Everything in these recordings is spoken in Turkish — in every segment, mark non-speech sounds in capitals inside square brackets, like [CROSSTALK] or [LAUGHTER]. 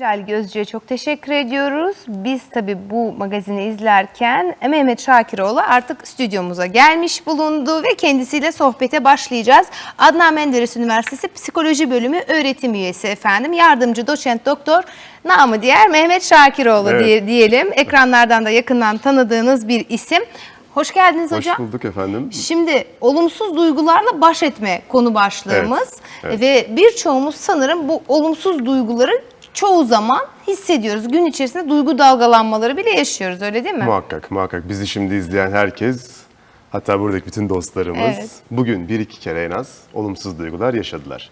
Hicral Gözcü'ye çok teşekkür ediyoruz. Biz tabii bu magazini izlerken Mehmet Şakiroğlu artık stüdyomuza gelmiş bulundu ve kendisiyle sohbete başlayacağız. Adnan Menderes Üniversitesi Psikoloji Bölümü öğretim üyesi efendim. Yardımcı doçent doktor namı diğer Mehmet Şakiroğlu Evet. diye, diyelim. Ekranlardan da yakından tanıdığınız bir isim. Hoş geldiniz Hoş hocam. bulduk efendim. Şimdi olumsuz duygularla baş etme konu başlığımız Evet, evet. ve birçoğumuz sanırım bu olumsuz duyguları çoğu zaman hissediyoruz. Gün içerisinde duygu dalgalanmaları bile yaşıyoruz öyle değil mi? Muhakkak muhakkak bizi şimdi izleyen herkes hatta buradaki bütün dostlarımız Evet. bugün bir iki kere en az olumsuz duygular yaşadılar.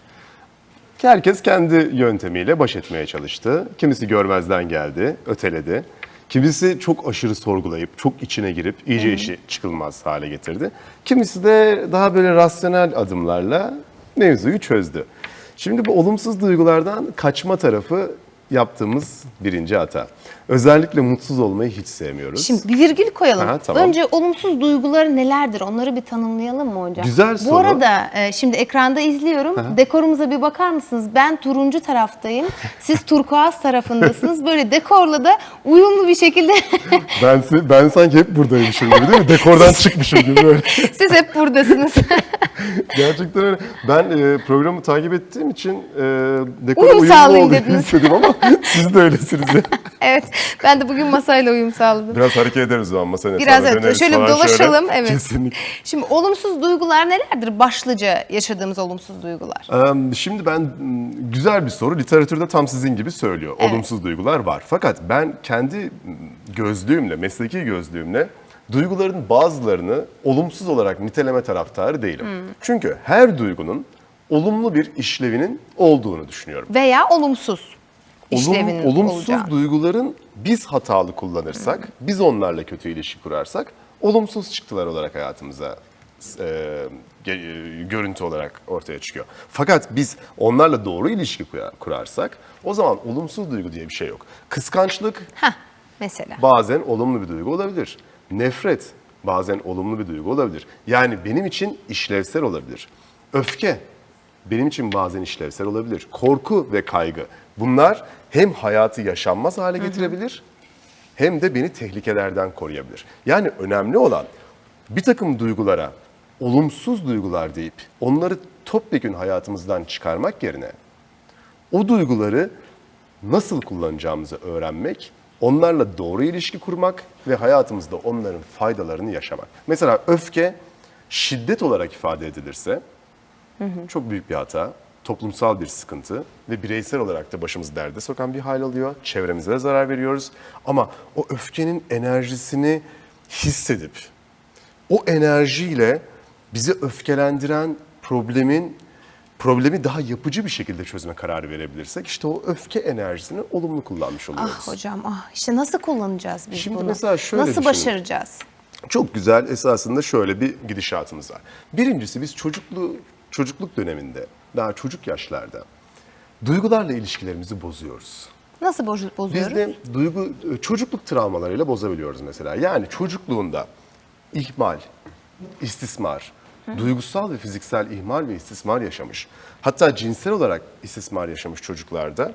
Herkes kendi yöntemiyle baş etmeye çalıştı. Kimisi görmezden geldi, öteledi. Kimisi çok aşırı sorgulayıp, çok içine girip iyice işi çıkılmaz hale getirdi. Kimisi de daha böyle rasyonel adımlarla mevzuyu çözdü. Şimdi bu olumsuz duygulardan kaçma tarafı yaptığımız birinci hata. Özellikle mutsuz olmayı hiç sevmiyoruz. Şimdi bir virgül koyalım. Aha, tamam. Önce olumsuz duyguları nelerdir? Onları bir tanımlayalım mı hocam? Güzel Bu soru. arada e, şimdi ekranda izliyorum. Dekorumuza bir bakar mısınız? Ben turuncu taraftayım. Siz turkuaz tarafındasınız. Böyle dekorla da uyumlu bir şekilde [LAUGHS] Ben, ben sanki hep buradaymışım gibi değil mi? Dekordan çıkmışım gibi böyle. [LAUGHS] siz hep buradasınız. [LAUGHS] Gerçekten öyle. Ben e, programı takip ettiğim için e, dekor Uyum uyumlu olduğunu istedim ama siz de öylesiniz evet. [LAUGHS] Ben de bugün masayla uyum sağladım. Biraz hareket ederiz o zaman masanın Biraz etrafına evet. döneriz Şöyle falan dolaşalım. Evet. Kesinlikle. Şimdi olumsuz duygular nelerdir? Başlıca yaşadığımız olumsuz duygular. Şimdi ben güzel bir soru. Literatürde tam sizin gibi söylüyor. Evet. Olumsuz duygular var. Fakat ben kendi gözlüğümle, mesleki gözlüğümle duyguların bazılarını olumsuz olarak niteleme taraftarı değilim. Hmm. Çünkü her duygunun olumlu bir işlevinin olduğunu düşünüyorum. Veya olumsuz Olum- işlevinin olumsuz olacağı. duyguların biz hatalı kullanırsak, biz onlarla kötü ilişki kurarsak olumsuz çıktılar olarak hayatımıza e, e, görüntü olarak ortaya çıkıyor. Fakat biz onlarla doğru ilişki kurarsak o zaman olumsuz duygu diye bir şey yok. Kıskançlık Heh, mesela. bazen olumlu bir duygu olabilir. Nefret bazen olumlu bir duygu olabilir. Yani benim için işlevsel olabilir. Öfke benim için bazen işlevsel olabilir. Korku ve kaygı bunlar hem hayatı yaşanmaz hale getirebilir hem de beni tehlikelerden koruyabilir. Yani önemli olan bir takım duygulara olumsuz duygular deyip onları topyekün hayatımızdan çıkarmak yerine o duyguları nasıl kullanacağımızı öğrenmek, onlarla doğru ilişki kurmak ve hayatımızda onların faydalarını yaşamak. Mesela öfke şiddet olarak ifade edilirse çok büyük bir hata, toplumsal bir sıkıntı ve bireysel olarak da başımızı derde sokan bir hal alıyor. Çevremize de zarar veriyoruz. Ama o öfkenin enerjisini hissedip o enerjiyle bizi öfkelendiren problemin problemi daha yapıcı bir şekilde çözme kararı verebilirsek işte o öfke enerjisini olumlu kullanmış oluyoruz. Ah hocam ah işte nasıl kullanacağız biz Şimdi bunu? mesela şöyle nasıl düşünün. başaracağız? Çok güzel esasında şöyle bir gidişatımız var. Birincisi biz çocuklu çocukluk döneminde daha çocuk yaşlarda duygularla ilişkilerimizi bozuyoruz. Nasıl boz- Biz bozuyoruz? de duygu çocukluk travmalarıyla bozabiliyoruz mesela. Yani çocukluğunda ihmal, istismar, duygusal ve fiziksel ihmal ve istismar yaşamış. Hatta cinsel olarak istismar yaşamış çocuklarda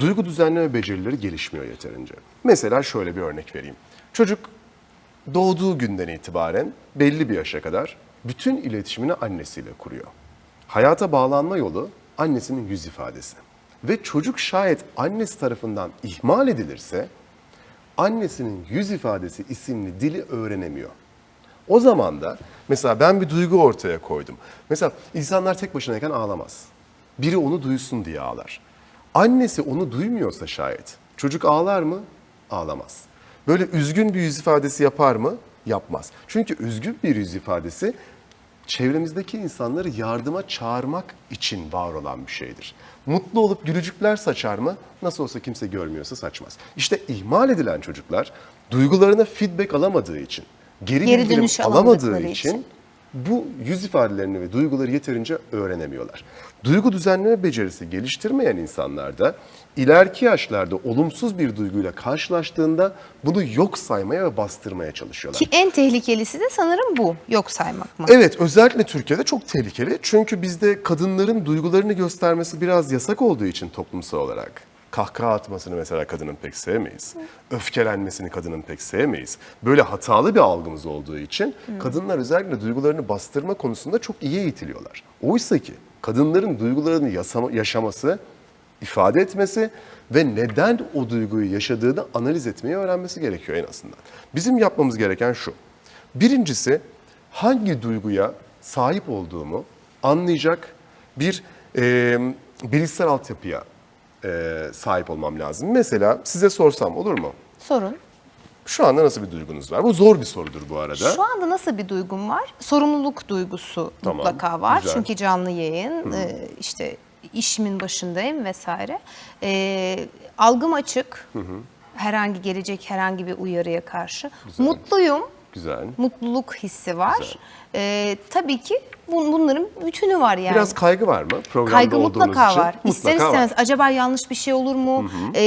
duygu düzenleme becerileri gelişmiyor yeterince. Mesela şöyle bir örnek vereyim. Çocuk doğduğu günden itibaren belli bir yaşa kadar bütün iletişimini annesiyle kuruyor. Hayata bağlanma yolu annesinin yüz ifadesi. Ve çocuk şayet annesi tarafından ihmal edilirse annesinin yüz ifadesi isimli dili öğrenemiyor. O zaman da mesela ben bir duygu ortaya koydum. Mesela insanlar tek başınayken ağlamaz. Biri onu duysun diye ağlar. Annesi onu duymuyorsa şayet çocuk ağlar mı? Ağlamaz. Böyle üzgün bir yüz ifadesi yapar mı? Yapmaz. Çünkü üzgün bir yüz ifadesi çevremizdeki insanları yardıma çağırmak için var olan bir şeydir. Mutlu olup gülücükler saçar mı? Nasıl olsa kimse görmüyorsa saçmaz. İşte ihmal edilen çocuklar duygularına feedback alamadığı için, geri, Geri dönüş alamadığı için, için. Bu yüz ifadelerini ve duyguları yeterince öğrenemiyorlar. Duygu düzenleme becerisi geliştirmeyen insanlarda ileriki yaşlarda olumsuz bir duyguyla karşılaştığında bunu yok saymaya ve bastırmaya çalışıyorlar. Ki en tehlikelisi de sanırım bu. Yok saymak mı? Evet özellikle Türkiye'de çok tehlikeli. Çünkü bizde kadınların duygularını göstermesi biraz yasak olduğu için toplumsal olarak. Kahkaha atmasını mesela kadının pek sevmeyiz. Öfkelenmesini kadının pek sevmeyiz. Böyle hatalı bir algımız olduğu için kadınlar özellikle duygularını bastırma konusunda çok iyi eğitiliyorlar. Oysa ki kadınların duygularını yasama- yaşaması, ifade etmesi ve neden o duyguyu yaşadığını analiz etmeyi öğrenmesi gerekiyor en azından. Bizim yapmamız gereken şu. Birincisi hangi duyguya sahip olduğumu anlayacak bir e, bilişsel altyapıya e, sahip olmam lazım. Mesela size sorsam olur mu? Sorun. Şu anda nasıl bir duygunuz var? Bu zor bir sorudur bu arada. Şu anda nasıl bir duygum var? Sorumluluk duygusu Tamam, mutlaka var. güzel. Çünkü canlı yayın, e, işte işimin başındayım vesaire. E, algım açık. Herhangi gelecek herhangi bir uyarıya karşı. Mutluyum. Güzel. Mutluluk hissi var. Güzel. E, tabii ki bun- bunların bütünü var yani. Biraz kaygı var mı programda Kaygı mutlaka için? var. İster Mutlaka istemez var. acaba yanlış bir şey olur mu? Ee,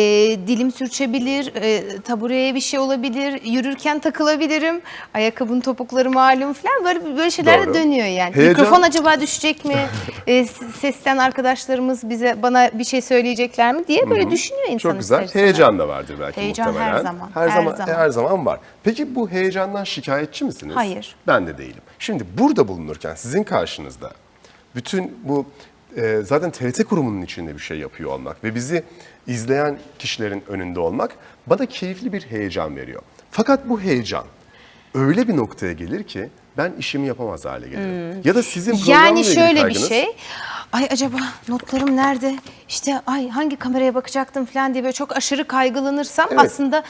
dilim sürçebilir, e, tabureye bir şey olabilir, yürürken takılabilirim, ayakkabının topukları malum falan böyle böyle şeyler de Doğru. dönüyor yani. Heyecan- Mikrofon acaba düşecek mi? [LAUGHS] e, sesten arkadaşlarımız bize bana bir şey söyleyecekler mi diye böyle düşünüyor insan Çok güzel. ister istemez. Heyecan da vardır belki Heyecan her muhtemelen. zaman, Her, her zaman, zaman. her zaman var. Peki bu heyecandan şikayetçi misiniz? Hayır. Ben de değilim. Şimdi burada bulunurken sizin karşınızda bütün bu e, zaten TRT kurumunun içinde bir şey yapıyor olmak ve bizi izleyen kişilerin önünde olmak bana keyifli bir heyecan veriyor. Fakat bu heyecan öyle bir noktaya gelir ki ben işimi yapamaz hale gelirim. Ya da sizin programla Hmm. Yani şöyle bir şey. Ay acaba notlarım nerede? İşte ay hangi kameraya bakacaktım falan diye böyle çok aşırı kaygılanırsam Evet. aslında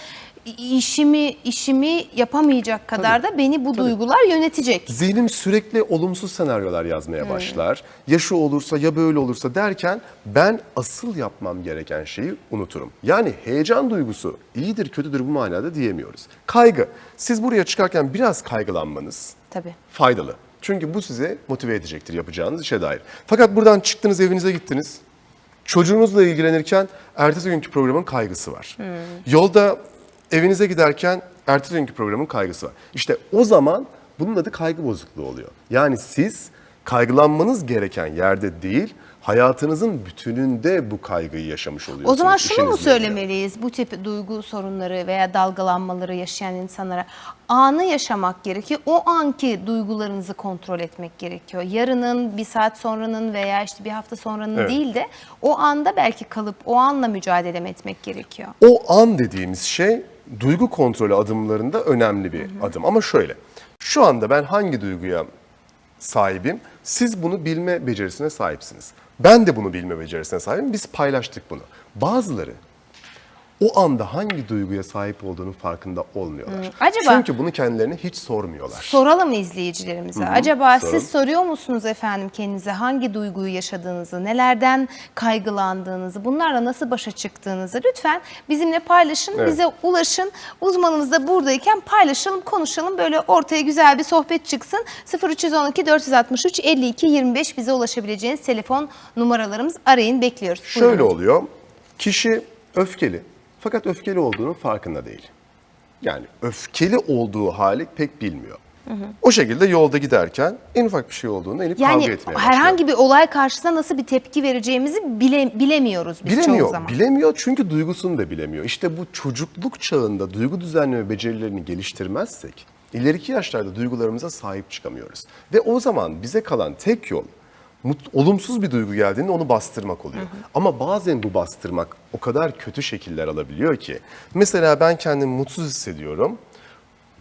işimi işimi yapamayacak kadar da beni bu duygular yönetecek. Zihnim sürekli olumsuz senaryolar yazmaya başlar. Ya şu olursa ya böyle olursa derken ben asıl yapmam gereken şeyi unuturum. Yani heyecan duygusu iyidir kötüdür bu manada diyemiyoruz. Kaygı. Siz buraya çıkarken biraz kaygılanmanız Tabii. faydalı. Çünkü bu size motive edecektir yapacağınız işe dair. Fakat buradan çıktınız evinize gittiniz. Çocuğunuzla ilgilenirken ertesi günkü programın kaygısı var. Yolda evinize giderken ertesi günkü programın kaygısı var. İşte o zaman bunun adı kaygı bozukluğu oluyor. Yani siz kaygılanmanız gereken yerde değil, hayatınızın bütününde bu kaygıyı yaşamış oluyorsunuz. O zaman şunu mu söylemeliyiz bu tip duygu sorunları veya dalgalanmaları yaşayan insanlara? Anı yaşamak gerekiyor. O anki duygularınızı kontrol etmek gerekiyor. Yarının, bir saat sonranın veya işte bir hafta sonranın Evet. değil de o anda belki kalıp o anla mücadele etmek gerekiyor. O an dediğimiz şey duygu kontrolü adımlarında önemli bir adım. Ama şöyle, şu anda ben hangi duyguya sahibim? Siz bunu bilme becerisine sahipsiniz. Ben de bunu bilme becerisine sahibim. Biz paylaştık bunu. Bazıları o anda hangi duyguya sahip olduğunun farkında olmuyorlar. Acaba- Çünkü bunu kendilerine hiç sormuyorlar. Soralım izleyicilerimize. Acaba soralım. siz soruyor musunuz efendim kendinize hangi duyguyu yaşadığınızı, nelerden kaygılandığınızı, bunlarla nasıl başa çıktığınızı lütfen bizimle paylaşın, Evet. bize ulaşın. Uzmanımız da buradayken paylaşalım, konuşalım. Böyle ortaya güzel bir sohbet çıksın. 0312 463 52 25 bize ulaşabileceğiniz telefon numaralarımız. Arayın, bekliyoruz. Şöyle Buyurun. oluyor. Kişi öfkeli fakat öfkeli olduğunun farkında değil. Yani öfkeli olduğu hali pek bilmiyor. O şekilde yolda giderken en ufak bir şey olduğunda inip kavga Yani etmeye başlıyor. herhangi bir olay karşısında nasıl bir tepki vereceğimizi bile, bilemiyoruz biz çoğu Bilemiyor, zaman. bilemiyor çünkü duygusunu da bilemiyor. İşte bu çocukluk çağında duygu düzenleme becerilerini geliştirmezsek ileriki yaşlarda duygularımıza sahip çıkamıyoruz. Ve o zaman bize kalan tek yol mut- olumsuz bir duygu geldiğinde onu bastırmak oluyor. Ama bazen bu bastırmak o kadar kötü şekiller alabiliyor ki. Mesela ben kendimi mutsuz hissediyorum.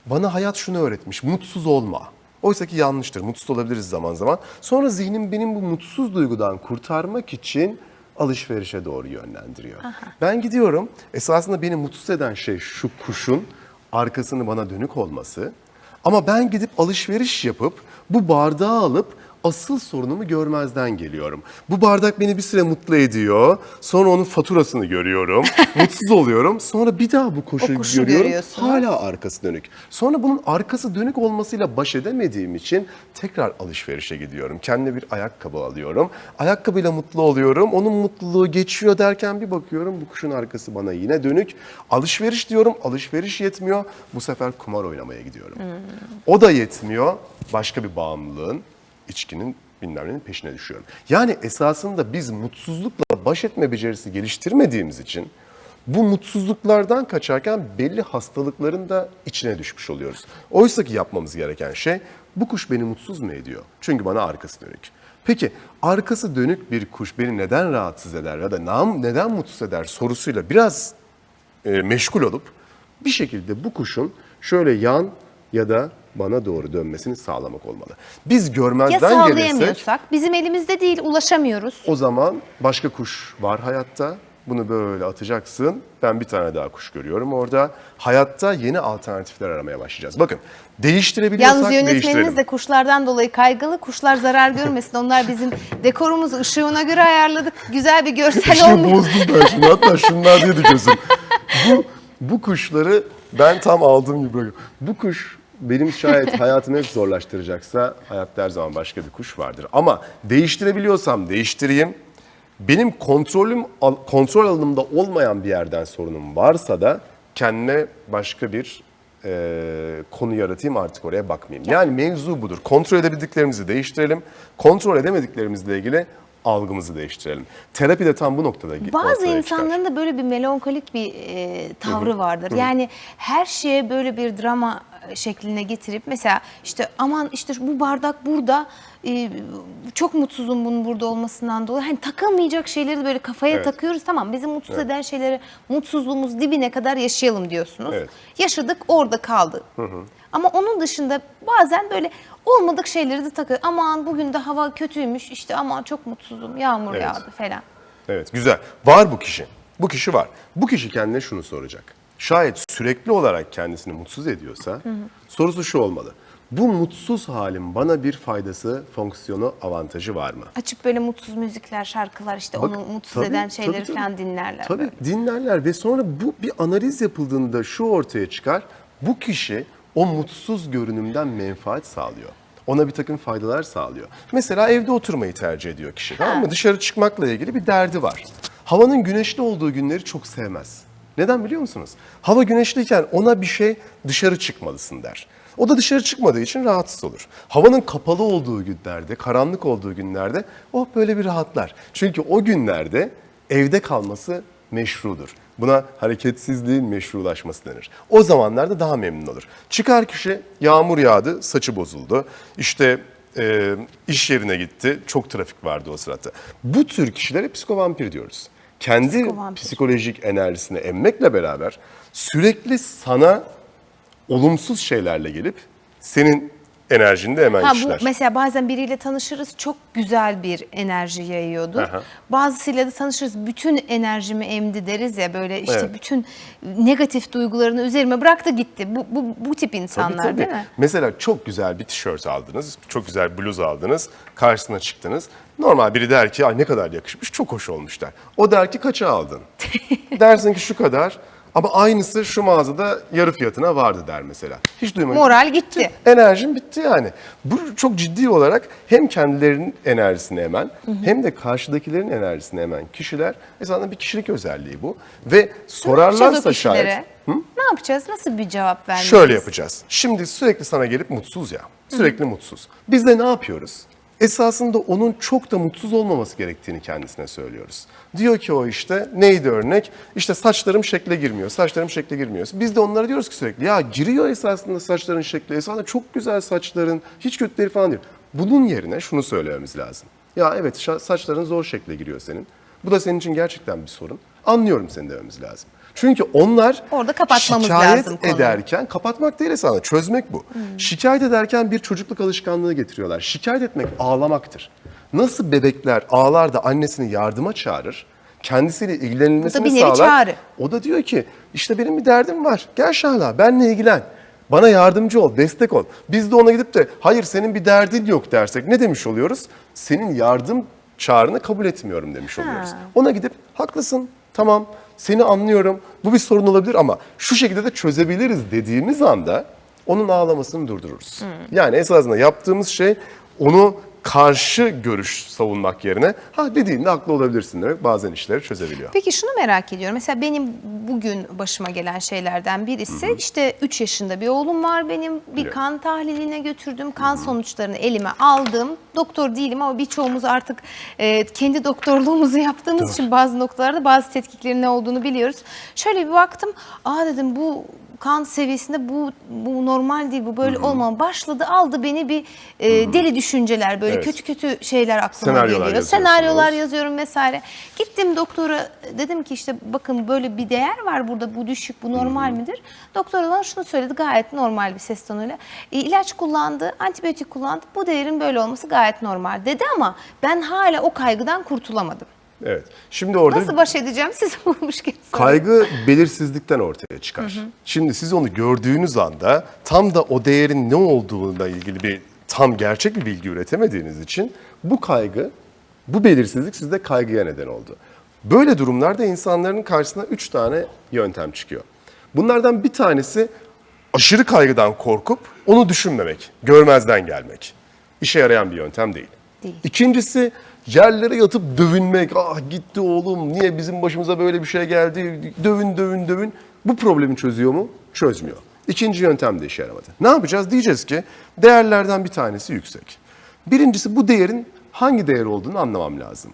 Bana hayat şunu öğretmiş, mutsuz olma. Oysa ki yanlıştır, mutsuz olabiliriz zaman zaman. Sonra zihnim benim bu mutsuz duygudan kurtarmak için alışverişe doğru yönlendiriyor. Ben gidiyorum, esasında beni mutsuz eden şey şu kuşun arkasını bana dönük olması. Ama ben gidip alışveriş yapıp bu bardağı alıp asıl sorunumu görmezden geliyorum. Bu bardak beni bir süre mutlu ediyor. Sonra onun faturasını görüyorum. [LAUGHS] mutsuz oluyorum. Sonra bir daha bu kuşu, O kuşu görüyorum. Hala arkası dönük. Sonra bunun arkası dönük olmasıyla baş edemediğim için tekrar alışverişe gidiyorum. Kendime bir ayakkabı alıyorum. Ayakkabıyla mutlu oluyorum. Onun mutluluğu geçiyor derken bir bakıyorum bu kuşun arkası bana yine dönük. Alışveriş diyorum. Alışveriş yetmiyor. Bu sefer kumar oynamaya gidiyorum. O da yetmiyor. Başka bir bağımlılığın içkinin bilmem peşine düşüyorum. Yani esasında biz mutsuzlukla baş etme becerisi geliştirmediğimiz için bu mutsuzluklardan kaçarken belli hastalıkların da içine düşmüş oluyoruz. Oysa ki yapmamız gereken şey bu kuş beni mutsuz mu ediyor? Çünkü bana arkası dönük. Peki arkası dönük bir kuş beni neden rahatsız eder ya da neden mutsuz eder sorusuyla biraz e, meşgul olup bir şekilde bu kuşun şöyle yan ya da bana doğru dönmesini sağlamak olmalı. Biz Ya görmezden gelirsek sağlayamıyorsak bizim elimizde değil ulaşamıyoruz. o zaman başka kuş var hayatta. Bunu böyle atacaksın. Ben bir tane daha kuş görüyorum orada. Hayatta yeni alternatifler aramaya başlayacağız. Bakın değiştirebiliyorsak Yalnız değiştirelim. de kuşlardan dolayı kaygılı. Kuşlar zarar görmesin. Onlar bizim dekorumuzu ışığına göre ayarladık. Güzel bir görsel İşte olmuyor. bozdum ben şimdi. Hatta şunlar diye de gözüm. Bu, bu kuşları ben tam aldığım gibi bırakıyorum. Bu kuş benim şayet [LAUGHS] hayatımı hep zorlaştıracaksa hayatta her zaman başka bir kuş vardır. Ama değiştirebiliyorsam değiştireyim. Benim kontrolüm kontrol alanımda olmayan bir yerden sorunum varsa da kendime başka bir e, konu yaratayım artık oraya bakmayayım. Yani mevzu budur. Kontrol edebildiklerimizi değiştirelim. Kontrol edemediklerimizle ilgili algımızı değiştirelim. Terapi de tam bu noktada Bazı ortaya çıkar. insanların da böyle bir melankolik bir e, tavrı vardır. Yani her şeye böyle bir drama şekline getirip mesela işte aman işte bu bardak burada e, çok mutsuzum bunun burada olmasından dolayı. Hani takılmayacak şeyleri böyle kafaya Evet. takıyoruz. Tamam bizi mutsuz eden şeyleri mutsuzluğumuz dibine kadar yaşayalım diyorsunuz. Evet. Yaşadık orada kaldı. Ama onun dışında bazen böyle olmadık şeyleri de takıyor. Aman bugün de hava kötüymüş işte aman çok mutsuzum yağmur Evet. yağdı falan. Evet güzel. Var bu kişi. Bu kişi var. Bu kişi kendine şunu soracak. Şayet sürekli olarak kendisini mutsuz ediyorsa sorusu şu olmalı. Bu mutsuz halim bana bir faydası, fonksiyonu, avantajı var mı? Açıp böyle mutsuz müzikler, şarkılar işte Bak, onu mutsuz tabii, eden şeyleri tabii, tabii. falan dinlerler. Tabii böyle. dinlerler ve sonra bu bir analiz yapıldığında şu ortaya çıkar. Bu kişi o mutsuz görünümden menfaat sağlıyor. Ona bir takım faydalar sağlıyor. Mesela evde oturmayı tercih ediyor kişi. Tamam mı? Dışarı çıkmakla ilgili bir derdi var. Havanın güneşli olduğu günleri çok sevmez. Neden biliyor musunuz? Hava güneşliyken ona bir şey dışarı çıkmalısın der. O da dışarı çıkmadığı için rahatsız olur. Havanın kapalı olduğu günlerde, karanlık olduğu günlerde oh böyle bir rahatlar. Çünkü o günlerde evde kalması meşrudur. Buna hareketsizliğin meşrulaşması denir. O zamanlarda daha memnun olur. Çıkar kişi yağmur yağdı, saçı bozuldu. İşte e, iş yerine gitti, çok trafik vardı o sırada. Bu tür kişilere psikovampir diyoruz. Kendi Psikovampir. psikolojik enerjisini emmekle beraber sürekli sana olumsuz şeylerle gelip senin enerjini de emen Ha, bu mesela bazen biriyle tanışırız çok güzel bir enerji yayıyordur. Aha. Bazısıyla da tanışırız bütün enerjimi emdi deriz ya böyle işte Evet. bütün negatif duygularını üzerime bıraktı gitti. Bu, bu, bu tip insanlar Tabii, tabii. değil mi? Mesela çok güzel bir tişört aldınız, çok güzel bluz aldınız, karşısına çıktınız. Normal biri der ki ay ne kadar yakışmış, çok hoş olmuş der. O der ki kaça aldın? [LAUGHS] Dersin ki şu kadar ama aynısı şu mağazada yarı fiyatına vardı der mesela. Hiç duymadın. Moral gitti. Enerjim bitti yani. Bu çok ciddi olarak hem kendilerinin enerjisini emen hem de karşıdakilerin enerjisini emen kişiler esasında bir kişilik özelliği bu. Ve sorarlarsa şayet Ne yapacağız? Nasıl bir cevap vermeliyiz? Şöyle yapacağız. Şimdi sürekli sana gelip mutsuz ya. Sürekli mutsuz. Biz de ne yapıyoruz? Esasında onun çok da mutsuz olmaması gerektiğini kendisine söylüyoruz. Diyor ki o işte neydi örnek? İşte saçlarım şekle girmiyor, saçlarım şekle girmiyor. Biz de onlara diyoruz ki sürekli ya giriyor esasında saçların şekli. Esasında çok güzel saçların, hiç kötü değil falan diyor. Bunun yerine şunu söylememiz lazım. Ya evet saçların zor şekle giriyor senin. Bu da senin için gerçekten bir sorun. Anlıyorum seni dememiz lazım. Çünkü onlar Orada kapatmamız şikayet lazım konuyu. ederken kapatmak değil esasında çözmek bu. Şikayet ederken bir çocukluk alışkanlığı getiriyorlar. Şikayet etmek ağlamaktır. Nasıl bebekler ağlar da annesini yardıma çağırır, kendisiyle ilgilenilmesini Bu da bir nevi sağlar. çağrı. O da diyor ki işte benim bir derdim var. Gel Şahla benle ilgilen. Bana yardımcı ol, destek ol. Biz de ona gidip de hayır senin bir derdin yok dersek ne demiş oluyoruz? Senin yardım çağrını kabul etmiyorum demiş oluyoruz. Ona gidip haklısın tamam seni anlıyorum bu bir sorun olabilir ama şu şekilde de çözebiliriz dediğimiz anda onun ağlamasını durdururuz. Yani esasında yaptığımız şey onu karşı görüş savunmak yerine ha dediğinde haklı olabilirsin demek bazen işleri çözebiliyor. Peki şunu merak ediyorum. Mesela benim bugün başıma gelen şeylerden birisi işte 3 yaşında bir oğlum var benim. Bir Biliyorum. kan tahliline götürdüm. Kan sonuçlarını elime aldım. Doktor değilim ama birçoğumuz artık e, kendi doktorluğumuzu yaptığımız için bazı noktalarda bazı tetkiklerin ne olduğunu biliyoruz. Şöyle bir baktım. Aa dedim bu kan seviyesinde bu bu normal değil bu böyle olmamalı. Başladı aldı beni bir e, deli düşünceler böyle Evet. kötü kötü şeyler aklıma Senaryolar geliyor. yazıyorsunuz. Senaryolar yazıyorum vesaire. Gittim doktora dedim ki işte bakın böyle bir değer var burada bu düşük bu normal midir? Doktor bana şunu söyledi gayet normal bir ses tonuyla. E, ilaç kullandı, antibiyotik kullandı. Bu değerin böyle olması gayet normal dedi ama ben hala o kaygıdan kurtulamadım. Evet. Şimdi orada Nasıl baş edeceğim siz [LAUGHS] bulmuşken Kaygı belirsizlikten ortaya çıkar. Şimdi siz onu gördüğünüz anda tam da o değerin ne olduğuna ilgili bir tam gerçek bir bilgi üretemediğiniz için bu kaygı, bu belirsizlik sizde kaygıya neden oldu. Böyle durumlarda insanların karşısına üç tane yöntem çıkıyor. Bunlardan bir tanesi aşırı kaygıdan korkup onu düşünmemek, görmezden gelmek. İşe yarayan bir yöntem değil. Değil. İkincisi yerlere yatıp dövünmek. Ah gitti oğlum niye bizim başımıza böyle bir şey geldi? Dövün dövün dövün. Bu problemi çözüyor mu? Çözmüyor. İkinci yöntem de işe yaramadı. Ne yapacağız? Diyeceğiz ki değerlerden bir tanesi yüksek. Birincisi bu değerin hangi değer olduğunu anlamam lazım.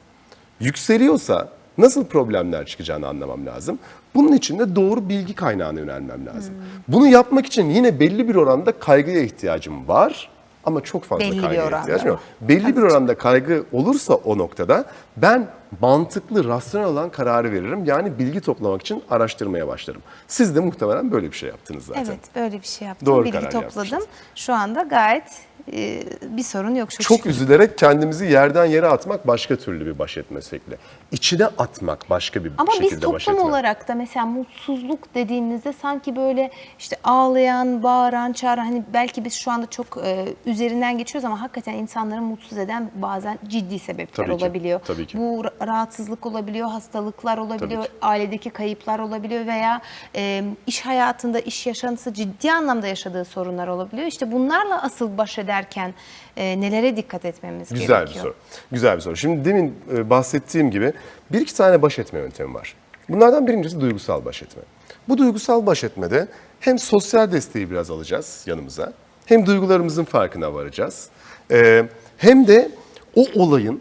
Yükseliyorsa nasıl problemler çıkacağını anlamam lazım. Bunun için de doğru bilgi kaynağına yönelmem lazım. Bunu yapmak için yine belli bir oranda kaygıya ihtiyacım var ama çok fazla Belli bir kaygıya oranda. ihtiyacım yok. Belli bir oranda kaygı olursa o noktada ben mantıklı, rasyonel olan kararı veririm. Yani bilgi toplamak için araştırmaya başlarım. Siz de muhtemelen böyle bir şey yaptınız zaten. Evet böyle bir şey yaptım. Doğru Bilgi karar topladım. yapmışsınız. Şu anda gayet e, bir sorun yok. Çok, Çok şükür. üzülerek kendimizi yerden yere atmak başka türlü bir baş etme şekli. İçine atmak başka bir Ama şekilde biz baş toplum etme. olarak da mesela mutsuzluk dediğimizde sanki böyle işte ağlayan, bağıran, çağıran hani belki biz şu anda çok e, üzerinden geçiyoruz ama hakikaten insanları mutsuz eden bazen ciddi sebepler Tabii ki, olabiliyor. tabii ki. Bu ra- rahatsızlık olabiliyor, hastalıklar olabiliyor, ailedeki kayıplar olabiliyor veya e, iş hayatında, iş yaşantısı ciddi anlamda yaşadığı sorunlar olabiliyor. İşte bunlarla asıl baş ederken e, nelere dikkat etmemiz Güzel gerekiyor? bir soru. Güzel bir soru. Şimdi demin e, bahsettiğim gibi bir iki tane baş etme yöntemi var. Bunlardan birincisi duygusal baş etme. Bu duygusal baş etmede hem sosyal desteği biraz alacağız yanımıza, hem duygularımızın farkına varacağız. E, hem de o olayın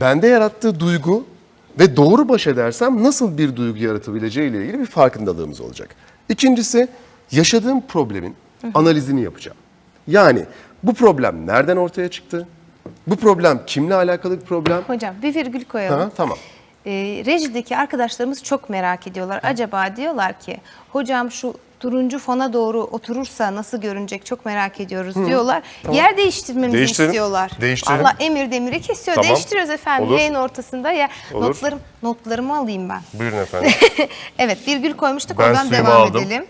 bende yarattığı duygu ve doğru baş edersem nasıl bir duygu yaratabileceği ile ilgili bir farkındalığımız olacak. İkincisi yaşadığım problemin analizini yapacağım. Yani bu problem nereden ortaya çıktı? Bu problem kimle alakalı bir problem? Hocam bir virgül koyalım. Ha, tamam. Ee, rejideki arkadaşlarımız çok merak ediyorlar. Acaba diyorlar ki hocam şu turuncu fona doğru oturursa nasıl görünecek çok merak ediyoruz diyorlar. Yer değiştirmemizi Değiştirelim. istiyorlar. Değiştirelim. Allah emir demiri kesiyor. Tamam. Değiştiriyoruz efendim Olur. yayın ortasında. Ya, Olur. notlarım, notlarımı alayım ben. Buyurun efendim. [LAUGHS] evet virgül koymuştuk Ben oradan devam aldım. edelim.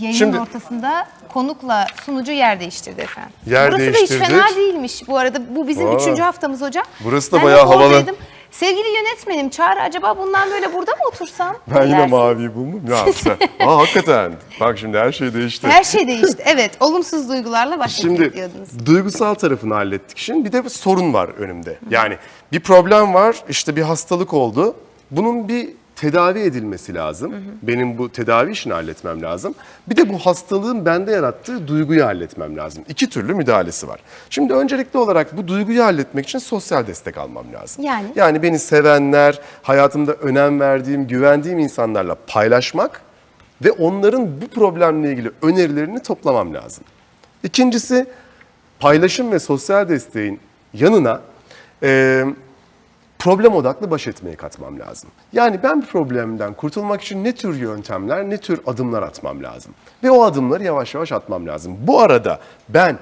Yayının Şimdi- ortasında konukla sunucu yer değiştirdi efendim. Yer Burası da değiştirdik. hiç fena değilmiş bu arada. Bu bizim Valla. üçüncü haftamız hocam. Burası da Ben bayağı havalı. oradaydım. Sevgili yönetmenim Çağrı acaba bundan böyle burada mı otursam? Ben yine Dersin. maviyi buldum. Ne yapsam? [LAUGHS] Aa hakikaten. Bak şimdi her şey değişti. Her şey değişti. Evet olumsuz duygularla baş Şimdi diyordunuz. duygusal tarafını hallettik. Şimdi bir de bir sorun var önümde. Yani bir problem var, işte bir hastalık oldu. Bunun bir tedavi edilmesi lazım. Benim bu tedavi işini halletmem lazım. Bir de bu hastalığın bende yarattığı duyguyu halletmem lazım. İki türlü müdahalesi var. Şimdi öncelikli olarak bu duyguyu halletmek için sosyal destek almam lazım. Yani? Yani beni sevenler, hayatımda önem verdiğim, güvendiğim insanlarla paylaşmak ve onların bu problemle ilgili önerilerini toplamam lazım. İkincisi paylaşım ve sosyal desteğin yanına e, problem odaklı baş etmeyi katmam lazım. Yani ben problemden kurtulmak için ne tür yöntemler, ne tür adımlar atmam lazım. Ve o adımları yavaş yavaş atmam lazım. Bu arada ben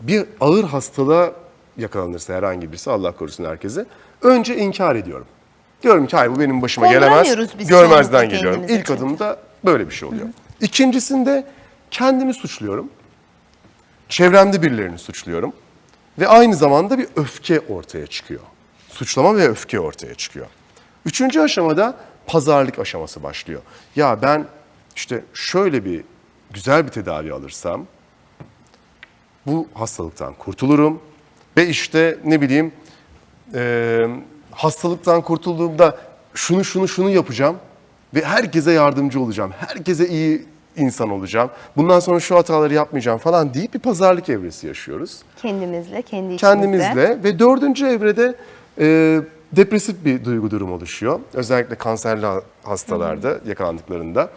bir ağır hastalığa yakalanırsa herhangi birisi, Allah korusun herkese, önce inkar ediyorum. Diyorum ki hayır bu benim başıma gelemez. Görmezden geliyorum. İlk çünkü. adımda böyle bir şey oluyor. İkincisinde kendimi suçluyorum. Çevremde birilerini suçluyorum. Ve aynı zamanda bir öfke ortaya çıkıyor. Suçlama ve öfke ortaya çıkıyor. Üçüncü aşamada pazarlık aşaması başlıyor. Ya ben işte şöyle bir güzel bir tedavi alırsam bu hastalıktan kurtulurum. Ve işte ne bileyim e, hastalıktan kurtulduğumda şunu şunu şunu yapacağım ve herkese yardımcı olacağım. Herkese iyi insan olacağım. Bundan sonra şu hataları yapmayacağım falan deyip bir pazarlık evresi yaşıyoruz. Kendimizle, kendi içimizle. Kendimizle ve dördüncü evrede e, depresif bir duygu durumu oluşuyor. Özellikle kanserli ha- hastalarda yakalandıklarında.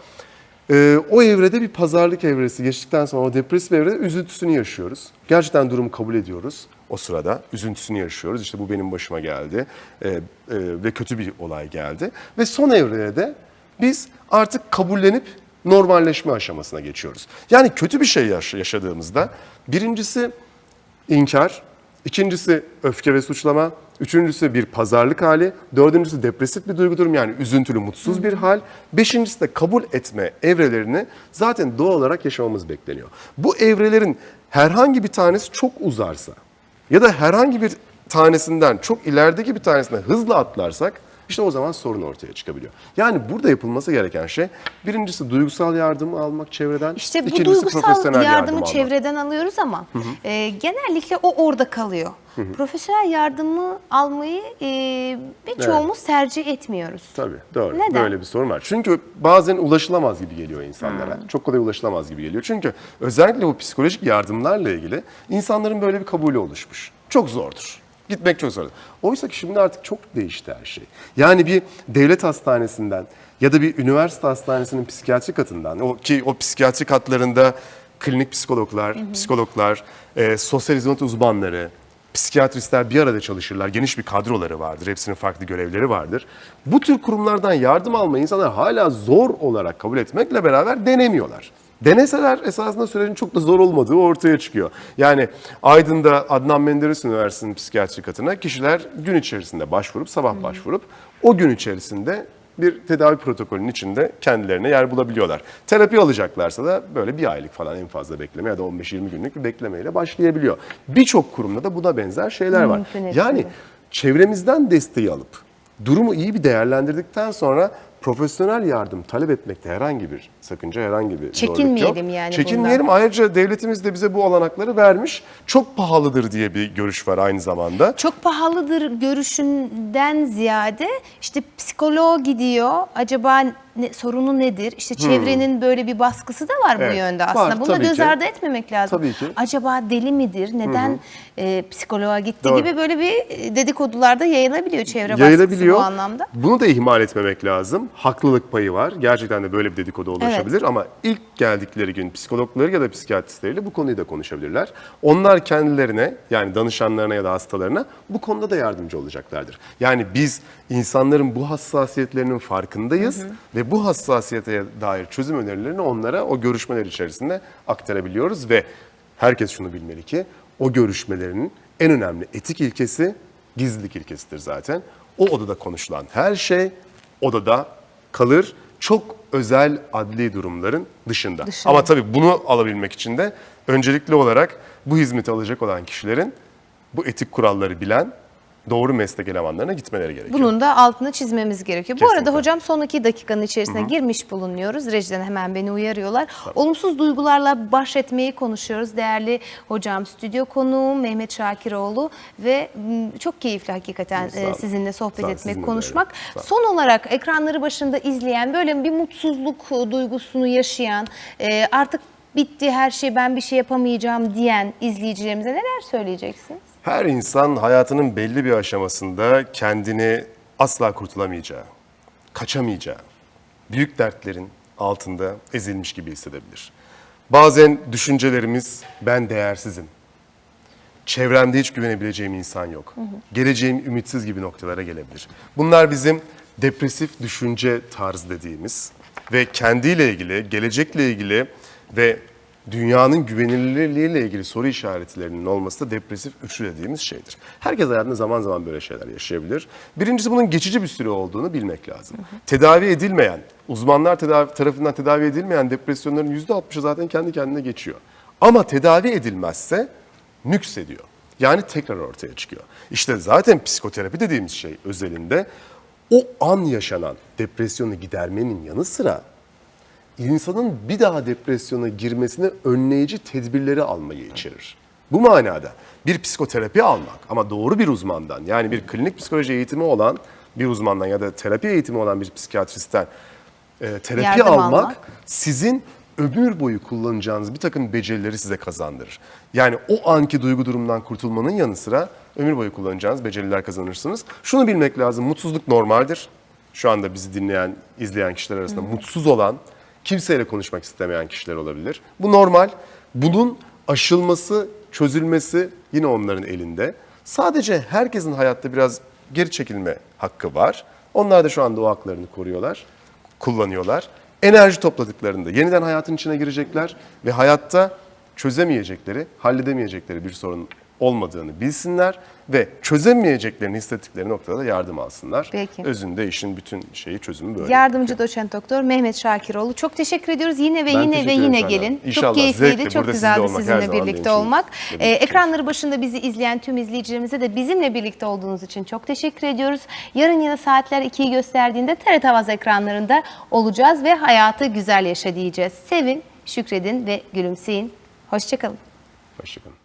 E, o evrede bir pazarlık evresi geçtikten sonra o depresif evrede üzüntüsünü yaşıyoruz. Gerçekten durumu kabul ediyoruz o sırada. Üzüntüsünü yaşıyoruz. İşte bu benim başıma geldi e, e, ve kötü bir olay geldi. Ve son evrede de biz artık kabullenip normalleşme aşamasına geçiyoruz. Yani kötü bir şey yaş- yaşadığımızda birincisi İnkar, ikincisi öfke ve suçlama, üçüncüsü bir pazarlık hali, dördüncüsü depresif bir duygu durum yani üzüntülü, mutsuz bir hal, beşincisi de kabul etme evrelerini zaten doğal olarak yaşamamız bekleniyor. Bu evrelerin herhangi bir tanesi çok uzarsa ya da herhangi bir tanesinden çok ilerideki bir tanesine hızlı atlarsak işte o zaman sorun ortaya çıkabiliyor. Yani burada yapılması gereken şey birincisi duygusal yardımı almak çevreden, İşte bu duygusal yardım yardımı almak. çevreden alıyoruz ama e, genellikle o orada kalıyor. Profesyonel yardımı almayı e, birçoğumuz tercih etmiyoruz. Tabii doğru. Neden? Böyle bir sorun var. Çünkü bazen ulaşılamaz gibi geliyor insanlara. Çok kolay ulaşılamaz gibi geliyor. Çünkü özellikle bu psikolojik yardımlarla ilgili insanların böyle bir kabulü oluşmuş. Çok zordur. Gitmek çok zordur. Oysa ki şimdi artık çok değişti her şey. Yani bir devlet hastanesinden ya da bir üniversite hastanesinin psikiyatri katından o ki o psikiyatri katlarında klinik psikologlar, psikologlar, e, sosyal hizmet uzmanları, psikiyatristler bir arada çalışırlar. Geniş bir kadroları vardır. Hepsinin farklı görevleri vardır. Bu tür kurumlardan yardım almayı insanlar hala zor olarak kabul etmekle beraber denemiyorlar. Deneseler esasında sürecin çok da zor olmadığı ortaya çıkıyor. Yani Aydın'da Adnan Menderes Üniversitesi'nin psikiyatri katına kişiler gün içerisinde başvurup, sabah başvurup o gün içerisinde bir tedavi protokolünün içinde kendilerine yer bulabiliyorlar. Terapi alacaklarsa da böyle bir aylık falan en fazla bekleme ya da 15-20 günlük bir beklemeyle başlayabiliyor. Birçok kurumda da buna benzer şeyler var. Yani çevremizden desteği alıp durumu iyi bir değerlendirdikten sonra profesyonel yardım talep etmekte herhangi bir sakınca, herhangi bir zorluk yok. Çekinmeyelim yani Çekinmeyelim. Ayrıca devletimiz de bize bu olanakları vermiş. Çok pahalıdır diye bir görüş var aynı zamanda. Çok pahalıdır görüşünden ziyade işte psikoloğa gidiyor. Acaba ne, sorunu nedir? İşte çevrenin böyle bir baskısı da var bu Hmm. Evet, yönde var, aslında. Bunu da göz ki. ardı etmemek lazım. Tabii ki. Acaba deli midir? Neden e, psikoloğa gitti Doğru. gibi böyle bir e, dedikodularda yayılabiliyor çevre baskısı yayılabiliyor. bu anlamda. Bunu da ihmal etmemek lazım. Haklılık payı var. Gerçekten de böyle bir dedikodu ulaşabilir ama ilk geldikleri gün psikologları ya da psikiyatristleriyle bu konuyu da konuşabilirler. Onlar kendilerine yani danışanlarına ya da hastalarına bu konuda da yardımcı olacaklardır. Yani biz insanların bu hassasiyetlerinin farkındayız ve bu hassasiyete dair çözüm önerilerini onlara o görüşmeler içerisinde aktarabiliyoruz ve herkes şunu bilmeli ki o görüşmelerin en önemli etik ilkesi gizlilik ilkesidir zaten. O odada konuşulan her şey odada kalır. Çok özel adli durumların dışında. Dışında. Ama tabii bunu alabilmek için de öncelikli olarak bu hizmeti alacak olan kişilerin bu etik kuralları bilen doğru meslek elemanlarına gitmeleri gerekiyor. Bunun da altını çizmemiz gerekiyor. Bu Kesinlikle. arada hocam son iki dakikanın içerisine girmiş bulunuyoruz. Rejiden hemen beni uyarıyorlar. Olumsuz duygularla baş etmeyi konuşuyoruz. Değerli hocam stüdyo konuğum Mehmet Şakiroğlu ve çok keyifli hakikaten Sağ e, sizinle sohbet Sağ etmek, sizinle konuşmak. Sağ. Son olarak ekranları başında izleyen böyle bir mutsuzluk duygusunu yaşayan e, artık bitti her şey ben bir şey yapamayacağım diyen izleyicilerimize neler söyleyeceksiniz? Her insan hayatının belli bir aşamasında kendini asla kurtulamayacağı, kaçamayacağı, büyük dertlerin altında ezilmiş gibi hissedebilir. Bazen düşüncelerimiz ben değersizim. Çevremde hiç güvenebileceğim insan yok. Geleceğim ümitsiz gibi noktalara gelebilir. Bunlar bizim depresif düşünce tarzı dediğimiz ve kendiyle ilgili, gelecekle ilgili ve dünyanın güvenilirliğiyle ilgili soru işaretlerinin olması da depresif üçlü dediğimiz şeydir. Herkes hayatında zaman zaman böyle şeyler yaşayabilir. Birincisi bunun geçici bir süre olduğunu bilmek lazım. Tedavi edilmeyen, uzmanlar tedavi, tarafından tedavi edilmeyen depresyonların %60'ı zaten kendi kendine geçiyor. Ama tedavi edilmezse nüksediyor. Yani tekrar ortaya çıkıyor. İşte zaten psikoterapi dediğimiz şey özelinde o an yaşanan depresyonu gidermenin yanı sıra insanın bir daha depresyona girmesini önleyici tedbirleri almayı içerir. Bu manada bir psikoterapi almak ama doğru bir uzmandan yani bir klinik psikoloji eğitimi olan bir uzmandan ya da terapi eğitimi olan bir psikiyatristten e, terapi Yardım almak, almak. sizin ömür boyu kullanacağınız bir takım becerileri size kazandırır. Yani o anki duygu durumdan kurtulmanın yanı sıra ömür boyu kullanacağınız beceriler kazanırsınız. Şunu bilmek lazım, mutsuzluk normaldir. Şu anda bizi dinleyen, izleyen kişiler arasında mutsuz olan, kimseyle konuşmak istemeyen kişiler olabilir. Bu normal. Bunun aşılması, çözülmesi yine onların elinde. Sadece herkesin hayatta biraz geri çekilme hakkı var. Onlar da şu anda o haklarını koruyorlar kullanıyorlar. Enerji topladıklarında yeniden hayatın içine girecekler ve hayatta çözemeyecekleri, halledemeyecekleri bir sorun olmadığını bilsinler ve çözemeyeceklerini hissettikleri noktada da yardım alsınlar. Peki. Özünde işin bütün şeyi çözümü böyle. Yardımcı doçent doktor Mehmet Şakiroğlu. Çok teşekkür ediyoruz. Yine ve Ben yine ve yine ederim gelin. Serdar. çok İnşallah, keyifliydi, çok burada güzeldi olmak sizinle birlikte olmak. Ee, ekranları başında bizi izleyen tüm izleyicilerimize de bizimle birlikte olduğunuz için çok teşekkür ediyoruz. Yarın yine saatler 2'yi gösterdiğinde TRT Havaz ekranlarında olacağız ve hayatı güzel yaşa diyeceğiz. Sevin, şükredin ve gülümseyin. Hoşçakalın. Hoşçakalın.